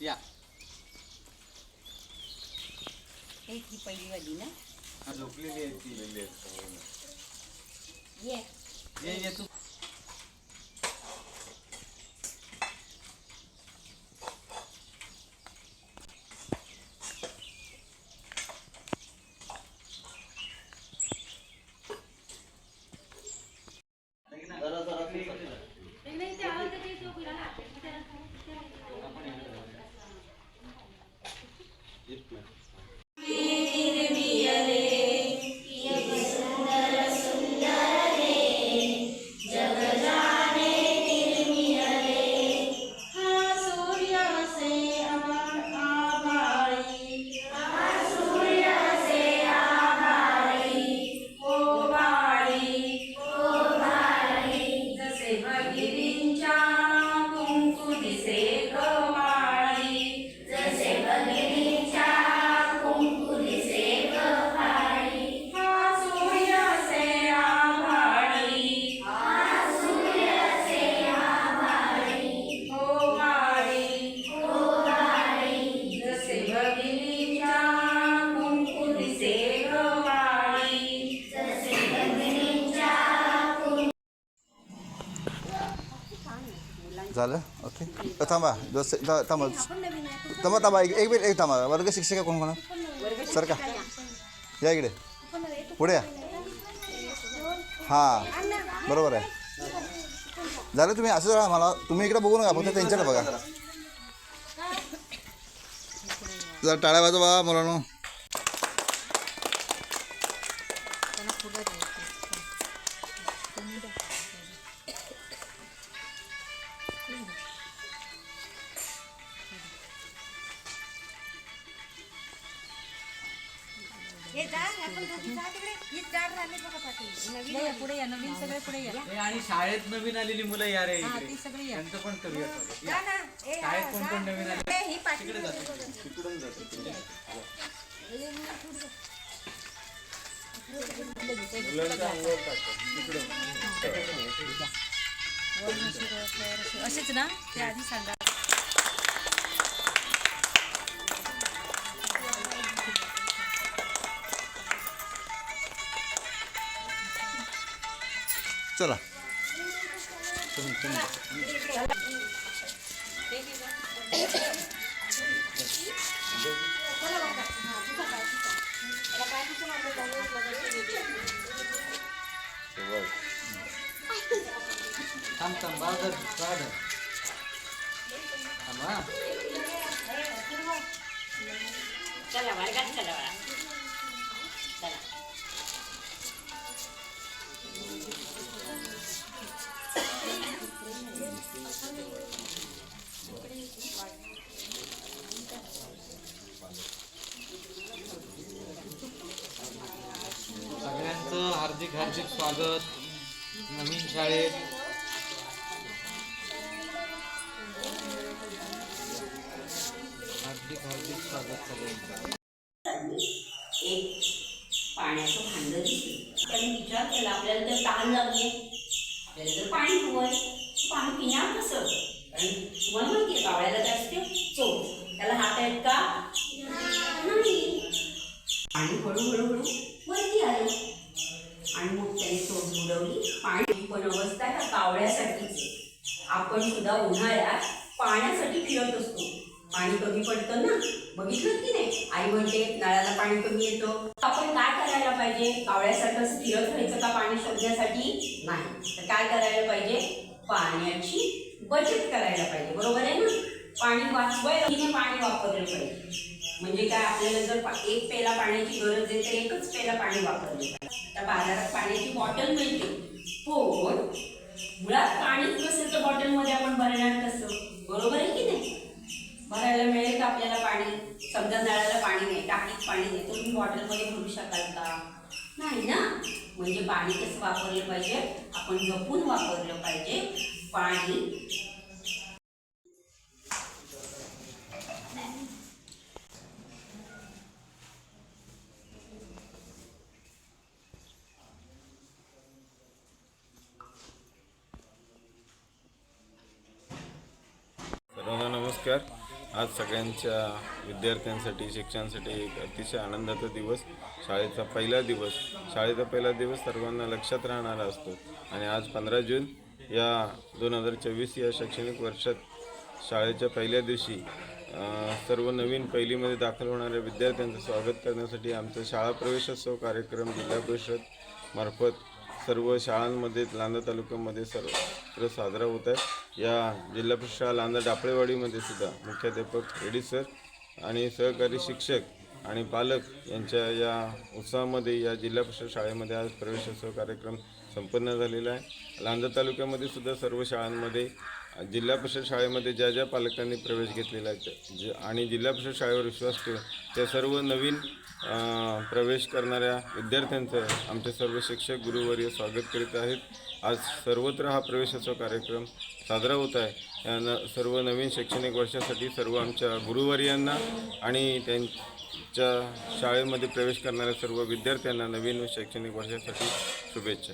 या. हे ती पहिली वाली ना? हा, झोपलेली आहे ती. ये ये तू. जसे झालं? ओके. थांबा. दोस्त थांबा. थांबा थांबा. एक एक मिनिट एक थांबा. वर्ग शिक्षिका कोण कोणा? सर का? या इकडे. पुढे या. हां. बरोबर आहे. झालं तुम्ही? असं राहा मला तुम्ही इकडे बघू नका. फक्त त्यांच्याकडे बघा. जरा टाळ्या वाजवा मुलांनो. पुढे या नवीन सगळे पुढे या ए, आणि शाळेत नवीन आलेली मुलं या रे हा इकडे. ती सगळी या त्यांचं पण करूया थोडं. शाळेत कोण. कोण नवीन आले ए, ही पाठी तिकडे जातो तिकडून जातो तिकडे. मुलांचं अंघोळ टाकतो. तिकडून. असेच ना ते आधी सांगा चला थांब थांब बाजार बाजार थांब. चला वर्गात. चला सगळ्यांचं हार्दिक हार्दिक स्वागत. नवीन शाळेत. हार्दिक हार्दिक स्वागत सगळ्यांचं. एक पाण्याचं भांड दिसलं. विचार केला आपल्याला जर तहान लागली. आपल्याला जर पाणी हवंय पाणी पिणार कसं कारण तुम्हाला माहिती आहे कावळ्याला काय असते चोच त्याला हात आहेत का? नाही. पाणी हळूहळू हळू वरती आले आणि मग त्याने चोच बुडवली पाणी पण अवस्था ह्या कावळ्यासाठीच आपण सुद्धा उन्हाळ्यात पाण्यासाठी फिरत असतो. पाणी कमी पडतं ना? बघितलं की नाही? आई म्हणते नळाला पाणी कमी येतं. आपण काय करायला पाहिजे? कावळ्यासारखं फिरत राहायचं का पाणी शोधण्यासाठी? नाही. तर काय करायला पाहिजे? पाण्याची बचत करायला पाहिजे बरोबर आहे ना? पाणी वाचवायला पाणी वापरलं पाहिजे? म्हणजे काय आपल्याला जर एक पेला पाण्याची गरज आहे तर एकच पेला पाणी वापरलं पाहिजे. आता बाजारात पाण्याची बॉटल मिळते. पण मुळात पाणीच नसेल तर बॉटलमध्ये आपण भरणार कसं? बरोबर आहे की नाही? भरायला मिळेल का आपल्याला पाणी? समजा नळाला पाणी नाही टाकीत पाणी नाही तर तुम्ही बॉटलमध्ये भरू शकाल का? नाही ना? म्हणजे पाणी कसं वापरलं पाहिजे? आपण जपून वापरलं पाहिजे. पाणी. नमस्कार. आज सगळ्यांच्या विद्यार्थ्यांसाठी शिक्षणासाठी एक अतिशय आनंदाचा दिवस शाळेचा पहिला दिवस. शाळेचा पहिला दिवस सर्वांना लक्षात राहणारा असतो. आणि आज पंधरा जून या दोन हजार चोवीस या शैक्षणिक वर्षात शाळेच्या पहिल्या दिवशी सर्व नवीन पहिलीमध्ये दाखल होणाऱ्या विद्यार्थ्यांचं स्वागत करण्यासाठी आमचा शाळा प्रवेशोत्सव कार्यक्रम जिल्हा परिषद मार्फत सर्व शाळांमध्ये लांजा तालुक्यामध्ये सर्वत्र साजरा होत आहे. या जिल्हा परिषद शाळा लांजा डापळेवाडीमध्ये सुद्धा मुख्याध्यापक एडी सर आणि सहकारी शिक्षक आणि पालक यांच्या या उत्साहामध्ये या जिल्हा परिषद शाळेमध्ये आज प्रवेशोत्सव कार्यक्रम संपन्न झालेला आहे. लांजा तालुक्यामध्ये सुद्धा सर्व शाळांमध्ये जिल्हा परिषद शाळेमध्ये ज्या ज्या पालकांनी प्रवेश घेतलेला आहे ज जे आणि जिल्हा परिषद शाळेवर विश्वास ठेवून त्या सर्व नवीन प्रवेश करणाऱ्या विद्यार्थ्यांचं आमचे सर्व शिक्षक गुरुवर्य स्वागत करीत आहेत. आज सर्वत्र हा प्रवेशोत्सव कार्यक्रम साजरा होत आहे. या न सर्व नवीन शैक्षणिक वर्षासाठी सर्व आमच्या गुरुवर्यांना आणि त्यांच्या शाळेमध्ये प्रवेश करणाऱ्या सर्व विद्यार्थ्यांना नवीन शैक्षणिक वर्षासाठी शुभेच्छा.